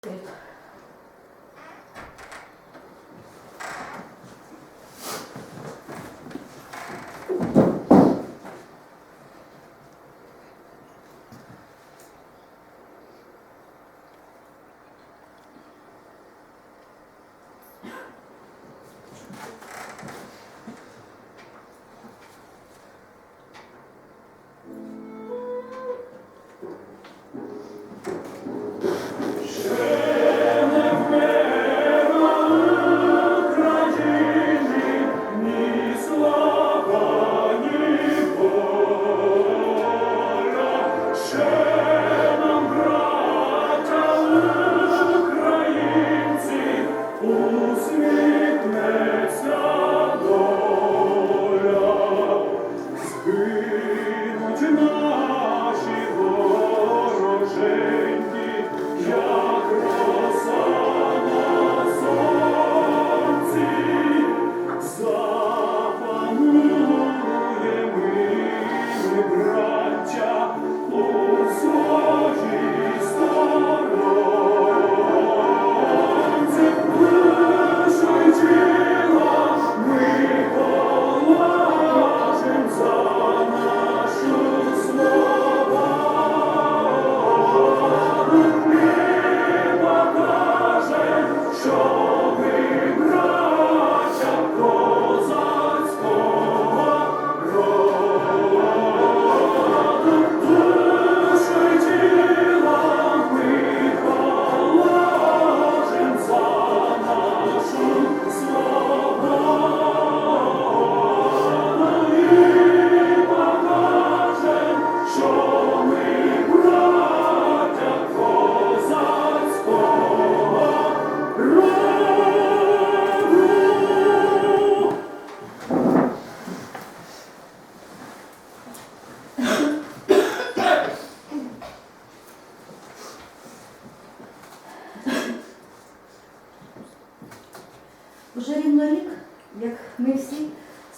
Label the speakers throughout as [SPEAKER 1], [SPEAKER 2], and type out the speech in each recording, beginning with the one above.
[SPEAKER 1] 对。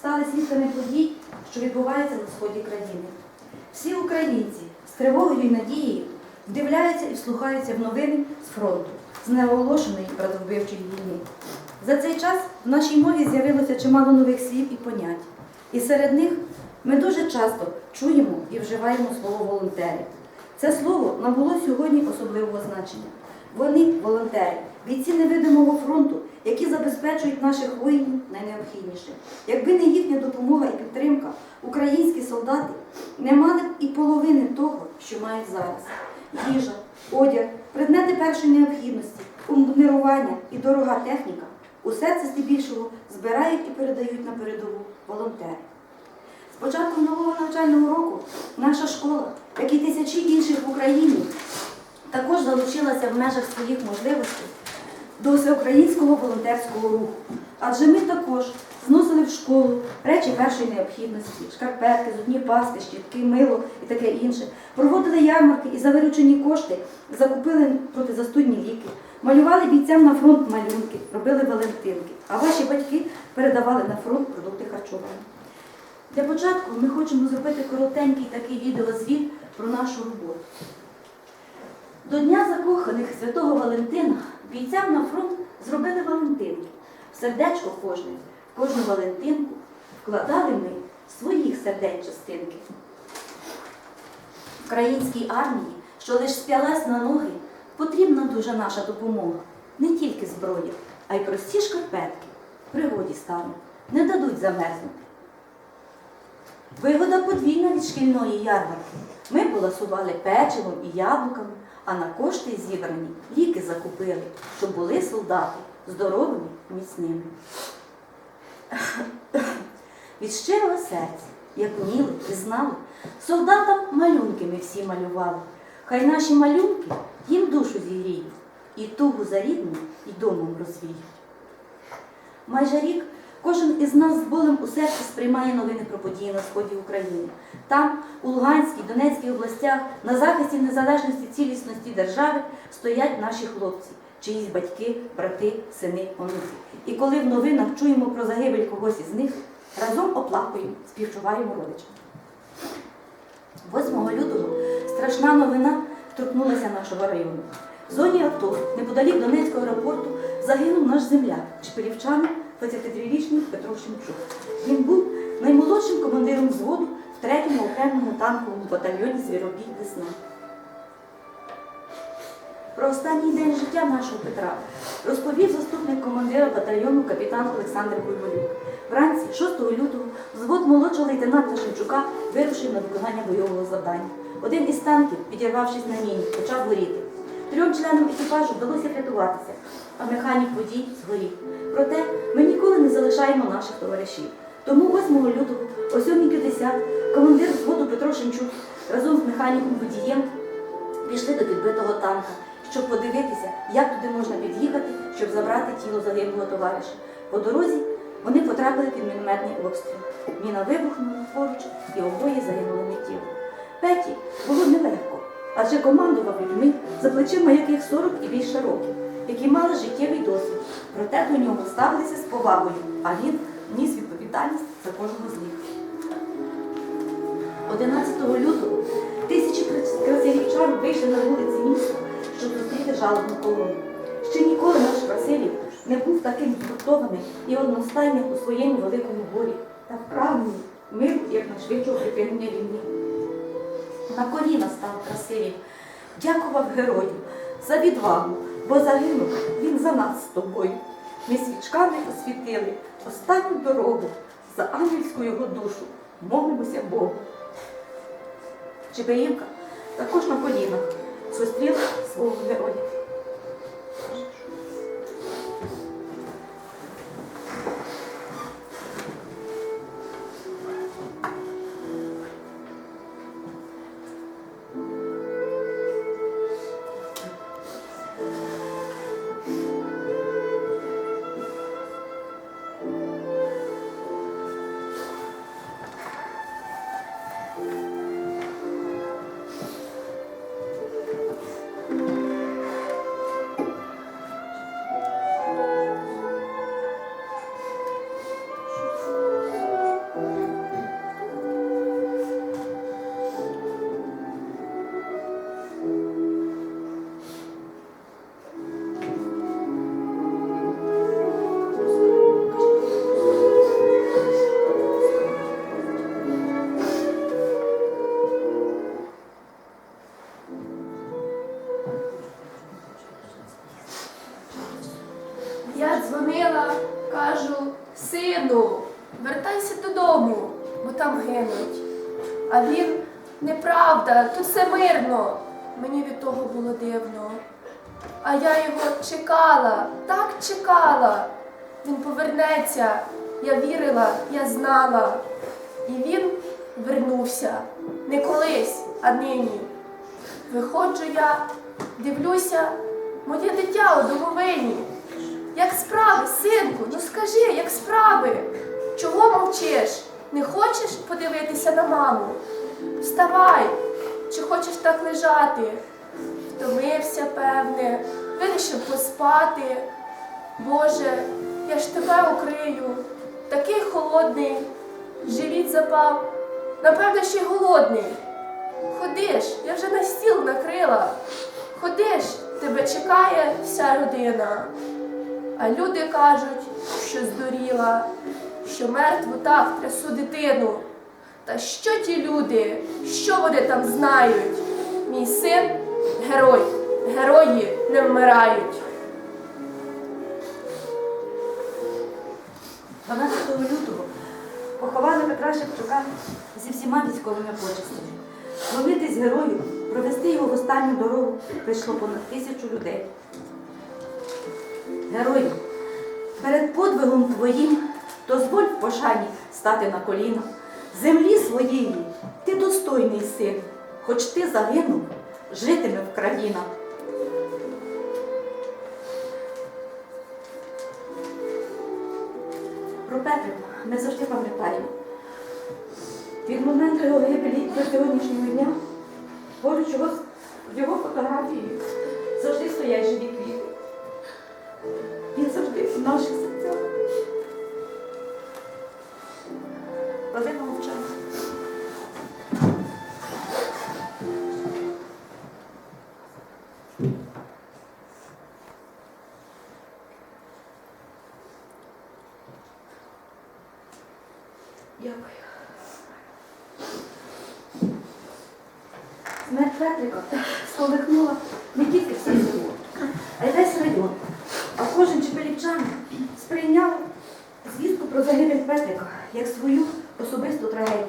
[SPEAKER 1] Стали свідками подій, що відбуваються на сході країни. Всі українці з тривогою і надією вдивляються і вслухаються в новини з фронту, з неоголошеної братовбивчої війни. За цей час в нашій мові з'явилося чимало нових слів і понять. І серед них ми дуже часто чуємо і вживаємо слово волонтери. Це слово набуло сьогодні особливого значення. Вони, волонтери, бійці невидимого фронту, які забезпечують наших воїнів найнеобхідніше. Якби не їхня допомога і підтримка, українські солдати не мали б і половини того, що мають зараз. Їжа, одяг, предмети першої необхідності, умирування і дорога техніка усе це здебільшого збирають і передають на передову волонтери. З початком нового навчального року наша школа, як і тисячі інших в Україні, також залучилася в межах своїх можливостей до всеукраїнського волонтерського руху. Адже ми також зносили в школу речі першої необхідності, шкарпетки, зубні пасти, щітки, мило і таке інше. Проводили ярмарки і за виручені кошти закупили протизастудні ліки, малювали бійцям на фронт малюнки, робили валентинки, а ваші батьки передавали на фронт продукти харчування. Для початку ми хочемо зробити коротенький такий відеозвіт про нашу роботу. До Дня закоханих святого Валентина бійцям на фронт зробили Валентинки. В сердечко кожне, в кожну Валентинку вкладали ми своїх сердеч частинки. Українській армії, що лиш сп'ялась на ноги, потрібна дуже наша допомога. Не тільки зброя, а й прості шкарпетки. Пригоді стануть, не дадуть замерзнути. Вигода подвійна від шкільної ярмарки. Ми поласували печивом і яблуками, а на кошти зібрані ліки закупили, щоб були солдати здоровими, міцними. Від щирого серця, як вміли і знали, солдатам малюнки ми всі малювали. Хай наші малюнки їм душу зігріють, і тугу за рідним, і домом розвіють. Майже рік кожен із нас з болем у серці сприймає новини про події на сході України. Там, у Луганській, Донецькій областях, на захисті незалежності цілісності держави стоять наші хлопці, чиїсь батьки, брати, сини, онуки. І коли в новинах чуємо про загибель когось із них, разом оплакуємо, співчуваємо родичам. 8 лютого страшна новина торкнулася нашого району. В зоні АТО, неподалік Донецького аеропорту, загинув наш земляк, чепелівчанин 23-річний Петро Шемчук. Він був наймолодшим командиром взводу в 3-му окремому танковому батальйоні Звіробій Десна. Про останній день життя нашого Петра розповів заступник командира батальйону капітан Олександр Буйволюк. Вранці 6 лютого взвод молодшого лейтенанта Шевчука вирушив на виконання бойового завдання. Один із танків, підірвавшись на міні, почав горіти. Трьом членам екіпажу вдалося врятуватися, а механік водій згорів. Проте ми ніколи не залишаємо наших товаришів. Тому 8 лютого о 7.50 командир взводу Петро Шемчук разом з механіком водієм пішли до підбитого танка, щоб подивитися, як туди можна під'їхати, щоб забрати тіло загиблого товариша. По дорозі вони потрапили під мінометний обстріл. Міна вибухнула поруч і обоє загинули миттєво. Петі було нелегко, адже командував людьми, за плечима яких 40 і більше років, які мали життєвий досвід. Проте до нього ставилися з повагою, а він ніс відповідальність за кожного з них. 11 лютого тисячі красилівчан вийшли на вулиці міста, щоб зустріти жалобну колону. Ще ніколи наш Красилів не був таким згуртованим і одностайним у своєму великому горі та вправним миру як найшвидшого припинення війни. На коліна став Красилів, дякував герою за відвагу, бо загинув він за нас з тобою. Ми свічками освітили останню дорогу за ангельську його душу. Молимося Богу. Чепеївка також на колінах зустріла свого героя.
[SPEAKER 2] Бо там гинуть. А він неправда, тут все мирно. Мені від того було дивно. А я його чекала, так чекала. Він повернеться. Я вірила, я знала. І він вернувся не колись, а нині. Виходжу я, дивлюся, моє дитя у домовині. Як справи, синку, ну скажи, як справи? Чого мовчиш? Не хочеш подивитися на маму? Вставай, чи хочеш так лежати? Втомився, певне, вирішив поспати. Боже, я ж тебе укрию, такий холодний, живіт запав, напевно, ще й голодний. Ходиш, я вже на стіл накрила. Ходиш, тебе чекає вся родина. А люди кажуть, що здуріла, що мертву так трясу дитину. Та що ті люди, що вони там знають? Мій син герой, герої не вмирають.
[SPEAKER 1] 12 лютого поховали Петра Шевчука зі всіма військовими почестями. Зловитись герою, провести його в останню дорогу прийшло понад тисячу людей. Герою, перед подвигом твоїм дозволь в пошані стати на коліна. Землі своєї ти достойний син, хоч ти загинув, житиме в країна. Про Петрика ми завжди пам'ятаємо. Від моменту його гибелі до сьогоднішнього дня поруч його, його фотографії завжди стоять живі квіти. Він завжди в наших Дякую. Смерть Петрика сколихнула не тільки все село, а й весь район. А кожен чепелівчанин сприйняв звістку про загибель Петрика як свою особисту трагедію,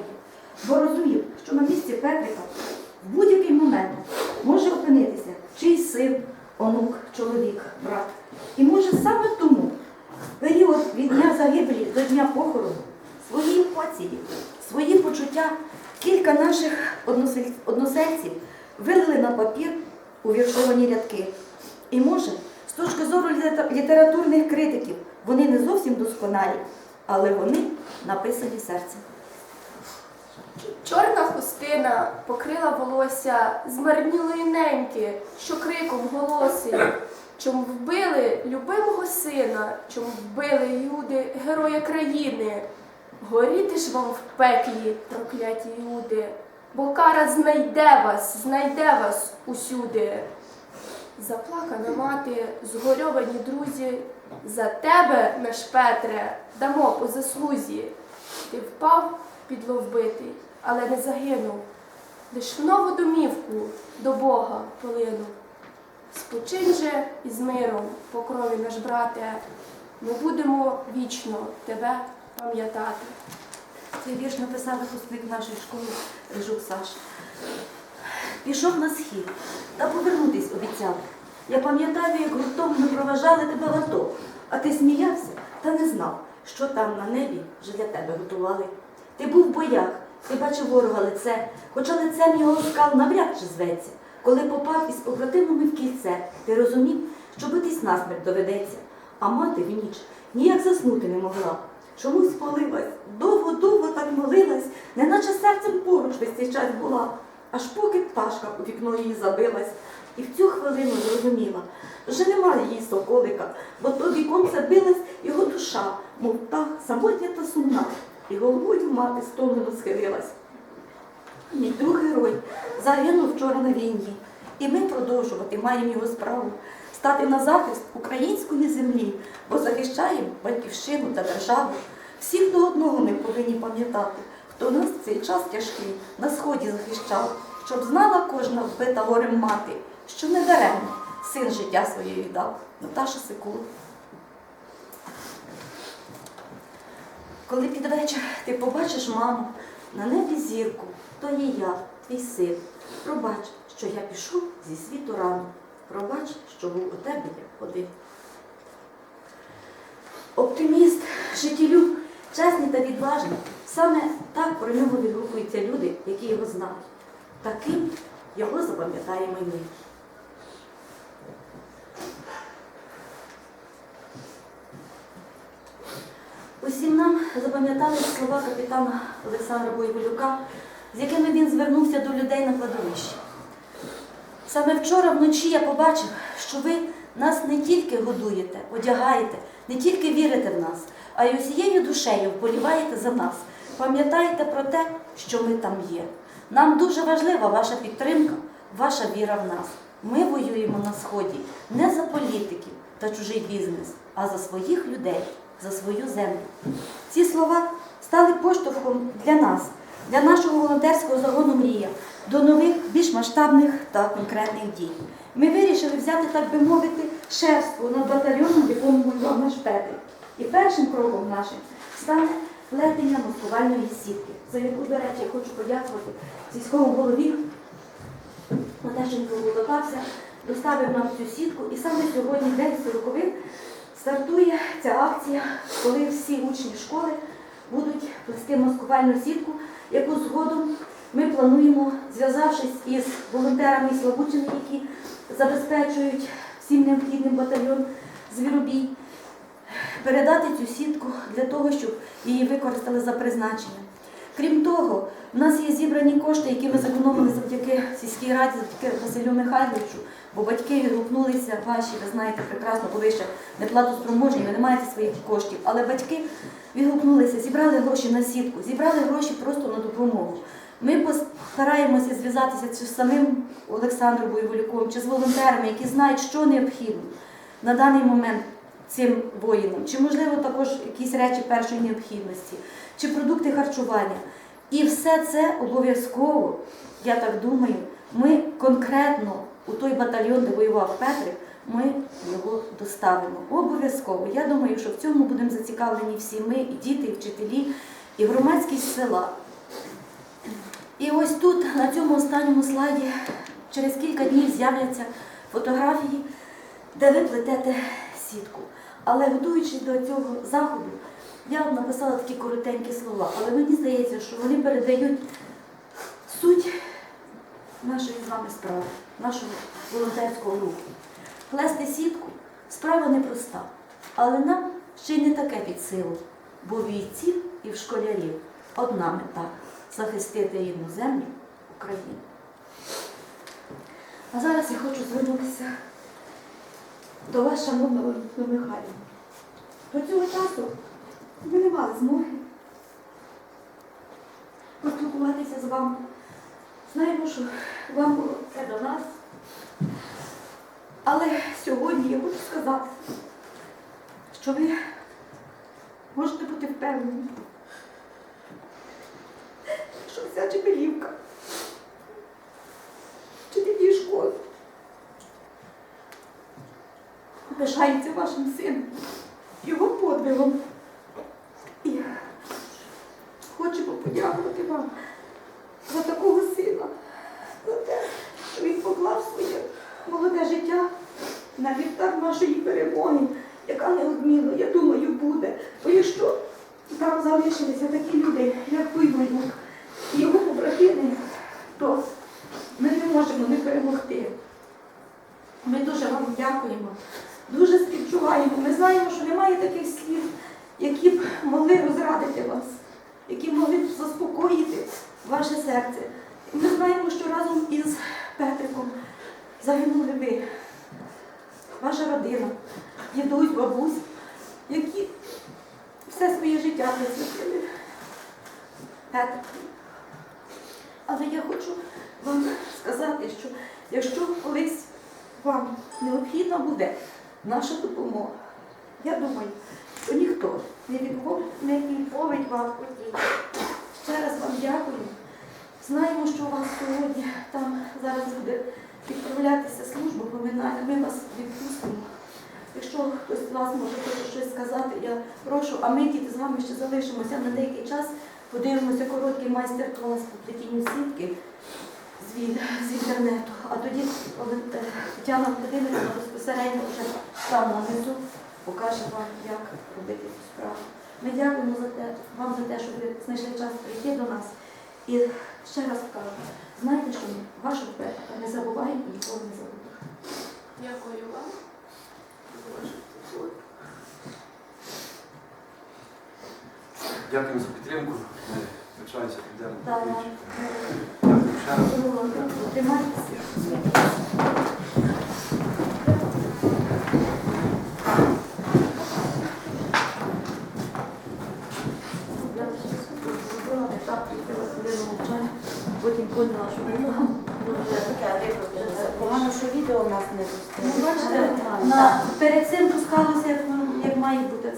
[SPEAKER 1] бо розумів, що на місці Петрика в будь-який момент може опинитися чийсь син, онук, чоловік, брат. І може саме тому період від дня загибелі до дня похорону свої кілька наших односель- односельців вилили на папір у віршовані рядки. І може, з точки зору літературних критиків, вони не зовсім досконалі, але вони написані серцем.
[SPEAKER 2] Чорна хустина покрила волосся змарнілої неньки, що криком голосить. Чому вбили любимого сина, чому вбили люди, героя країни? Горіти ж вам в пеклі, прокляті люди, бо кара знайде вас, знайде вас усюди. Заплакана мати, згорьовані друзі, за тебе, наш Петре, дамо по заслузі. Ти впав підловбитий, але не загинув. Лиш в нову домівку до Бога полинув. Спочинь же із миром, по крові наш брате, ми будемо вічно тебе пам'ятати.
[SPEAKER 1] Цей вірш написав випускник нашої школи Рижук Саш. Пішов на схід та повернутись обіцяв. Я пам'ятаю, як гуртом ми проважали тебе в АТО, а ти сміявся та не знав, що там на небі вже для тебе готували. Ти був в боях, ти бачив ворога лице, хоча лицем його скал навряд чи зветься. Коли попав із побратимами в кільце, ти розумів, що битись насмерть доведеться, а мати в ніч ніяк заснути не могла. Чомусь молилась, довго-довго так молилась, неначе серцем поруч весь цей час була, аж поки пташка у вікно її забилась, і в цю хвилину зрозуміла, вже немає її соколика, бо то віконце билась його душа, мов та самотня та сумна, і головою мати стомлено схилилась. Мій друг герой загинув вчора на війні, і ми продовжувати маємо його справу стати на захист української землі, бо захищаємо батьківщину та державу. Всіх до одного ми повинні пам'ятати, хто нас цей час тяжкий на сході захищав, щоб знала кожна вбита горем мати, що не даремно син життя своє віддав. Наташа Секула. Коли під вечір ти побачиш маму на небі зірку, то є я, твій син. Пробач, що я пішов зі світу рано. Пробач, що був у тебе як один. Оптиміст, життєлюб, чесний та відважний. Саме так про нього відгукуються люди, які його знають. Таким його запам'ятаємо ми. Усім нам запам'ятали слова капітана Олександра Бойволюка, з якими він звернувся до людей на кладовищі. Саме вчора вночі я побачив, що ви нас не тільки годуєте, одягаєте, не тільки вірите в нас, а й усією душею вболіваєте за нас. Пам'ятаєте про те, що ми там є. Нам дуже важлива ваша підтримка, ваша віра в нас. Ми воюємо на сході не за політиків та чужий бізнес, а за своїх людей, за свою землю. Ці слова стали поштовхом для нас, для нашого волонтерського загону Мрія до нових, більш масштабних та конкретних дій. Ми вирішили взяти, так би мовити, шефство над батальйоном, в якому воював наш Петрик. І першим кроком нашим стане плетення маскувальної сітки, за яку, до речі, я хочу подякувати сільському голові Наташенко Володався, доставив нам цю сітку. І саме сьогодні, день 40 стартує ця акція, коли всі учні школи будуть плести маскувальну сітку, яку згодом ми плануємо, зв'язавшись із волонтерами і Славутчини, які забезпечують всім необхідним батальйон Звіробій, передати цю сітку для того, щоб її використали за призначенням. Крім того, в нас є зібрані кошти, які ми зекономили завдяки сільській раді, завдяки Василю Михайловичу, бо батьки відгукнулися ваші, ви знаєте прекрасно, коли ще не платоспроможні, ви не маєте своїх коштів, але батьки відгукнулися, зібрали гроші на сітку, зібрали гроші просто на допомогу. Ми постараємося зв'язатися чи з самим Олександром Бойволюком, чи з волонтерами, які знають, що необхідно на даний момент цим воїнам, чи можливо також якісь речі першої необхідності, чи продукти харчування. І все це обов'язково, я так думаю, ми конкретно у той батальйон, де воював Петрик, ми його доставимо. Обов'язково. Я думаю, що в цьому будемо зацікавлені всі ми, і діти, і вчителі, і громадськість села. І ось тут, на цьому останньому слайді, через кілька днів з'являться фотографії, де ви плетете сітку. Але готуючись до цього заходу, я написала такі коротенькі слова, але мені здається, що вони передають суть нашої з вами справи, нашого волонтерського руху. Плести сітку справа непроста, але нам ще й не таке під силу, бо в бійців і в школярів одна мета захистити рідну землю України. А зараз я хочу звернутися до вас, шановна Валентина Михайлівна. До цього часу ми не мали змоги поспілкуватися з вами. Знаємо, що вам було це до нас. Але сьогодні я хочу сказати, що ви можете бути впевнені, що вся Чепелівка, вчителі школи пишається вашим сином, його подвигом. І хочемо подякувати вам за такого сина, за те, що він поклав своє молоде життя на вівтар нашої перемоги, яка неодмінно, я думаю, буде. Бо якщо там залишилися такі люди, як ви, Малюк, і його побратими, то ми не можемо не перемогти. Ми дуже вам дякуємо, дуже співчуваємо. Ми знаємо, що немає таких слів, які б могли розрадити вас, які могли б заспокоїти ваше серце. І ми знаємо, що разом із Петриком загинули ви, ваша родина, дідусь, бабусь, які все своє життя присвятили Петрику. Але я хочу вам сказати, що якщо колись вам необхідна буде наша допомога, я думаю, що ніхто не відмовить вам тій. Ще раз вам дякую. Знаємо, що у вас сьогодні там зараз буде відправлятися служба поминальна, ми вас відпустимо. Якщо хтось з вас може щось сказати, я прошу, а ми діти з вами ще залишимося на деякий час, подивимося короткий майстер-клас по плетінню сітки з, від- з інтернету. А тоді е, Тетяна Володимирівна безпосередньо вже там нанизу покаже вам, як робити цю справу. Ми дякуємо за те, вам за те, що ви знайшли час прийти до нас. І ще раз кажу, знайте, що ми вашу Петрика не забуваємо і ніколи не забудемо.
[SPEAKER 2] Дякую вам.
[SPEAKER 3] Дякую за підтримку. Звичайно, підемо. Дякую ще раз.
[SPEAKER 1] Тримайтеся. Я зробила не так, відкрила хвилину мовчання, потім поняла, що не там.
[SPEAKER 4] Погано, що відео
[SPEAKER 1] бачите, перед цим пускалася, як, як має бути.